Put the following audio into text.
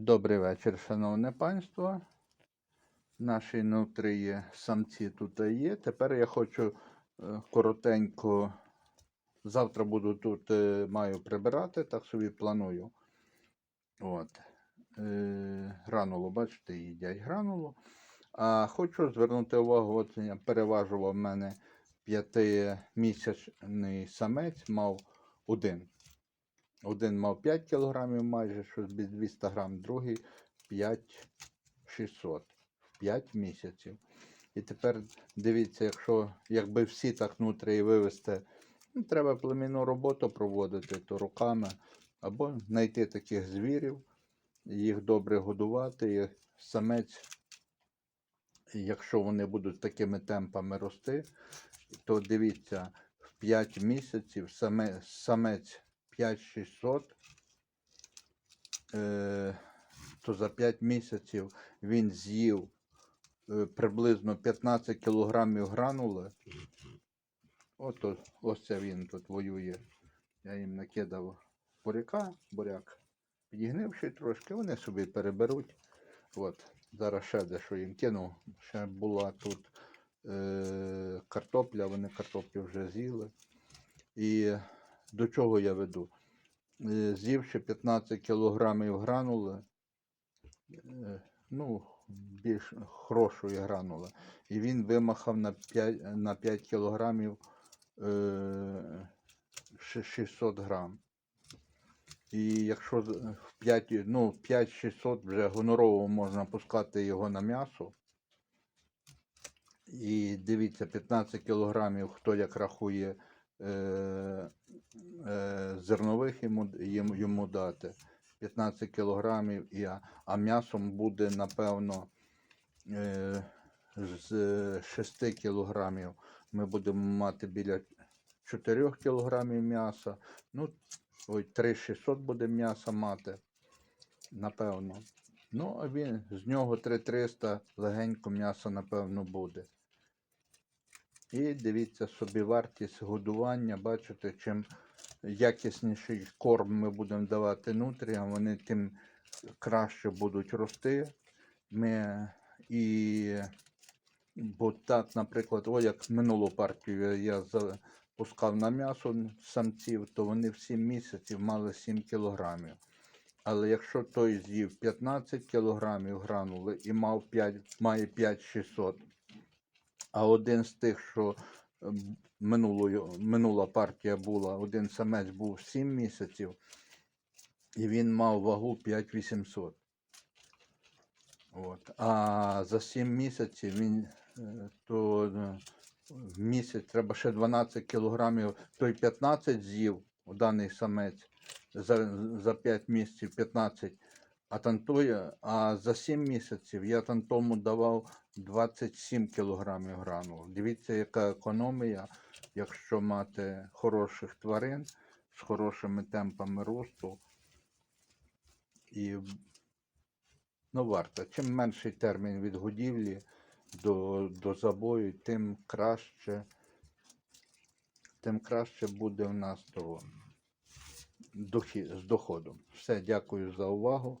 Добрий вечір, шановне панство. Наші нутрії самці тут є. Тепер я хочу е, коротенько. Завтра буду тут, е, маю прибирати, так собі планую. От. Е, Гранулу, бачите, їдять гранулу. А хочу звернути увагу, от я переважував в мене п'ятимісячний самець, мав один. Один мав 5 кг майже, щось без 200 грам, другий 5600 в 5 місяців. І тепер дивіться, якщо якби всі так нутрії вивести, ну, треба племінну роботу проводити, то руками, або знайти таких звірів, їх добре годувати. І самець, якщо вони будуть такими темпами рости, то дивіться, в 5 місяців саме, самець 5600, е, то за 5 місяців він з'їв е, приблизно 15 кілограмів гранули. Ото, ось це він тут воює. Я їм накидав буряка, буряк підігнивши трошки, вони собі переберуть. От, зараз ще дещо їм кину. Ще була тут е, картопля, вони картоплю вже з'їли. І до чого я веду? Е, З'ївши 15 кілограмів гранули, е, ну, більш хорошої гранули, і він вимахав на 5, на 5 кілограмів е, 600 грам. І якщо в 5, ну, 5-600 вже гонорово можна пускати його на м'ясо. І дивіться, 15 кілограмів, хто як рахує е, е, зернових йому, йому, йому дати. 15 кілограмів, а, а м'ясом буде, напевно, е, з 6 кілограмів. Ми будемо мати біля 4 кілограмів м'яса. Ну, ой, 3600 буде м'яса мати, напевно. Ну, а він з нього 3300 легенько м'яса, напевно, буде. І дивіться собі вартість годування. Бачите, чим якісніший корм ми будемо давати нутріям, вони тим краще будуть рости. Ми і бо так, наприклад, о, як минулу партію я запускав на м'ясо самців, то вони в 7 місяців мали 7 кілограмів. Але якщо той з'їв 15 кілограмів гранули і мав 5, має 5600, а один з тих, що ем, минулою, минула партія була, один самець був 7 місяців, і він мав вагу 5800. От. А за 7 місяців він е, то е, в місяць треба ще 12 кілограмів, той 15 з'їв у даний самець за, за 5 місяців 15, а тантує, а за 7 місяців я тантому давав 27 кілограмів гранул. Дивіться, яка економія, якщо мати хороших тварин з хорошими темпами росту. І ну, варто. Чим менший термін від годівлі до, до забою, тим краще, тим краще буде в нас то дохід, з доходом. Все, дякую за увагу.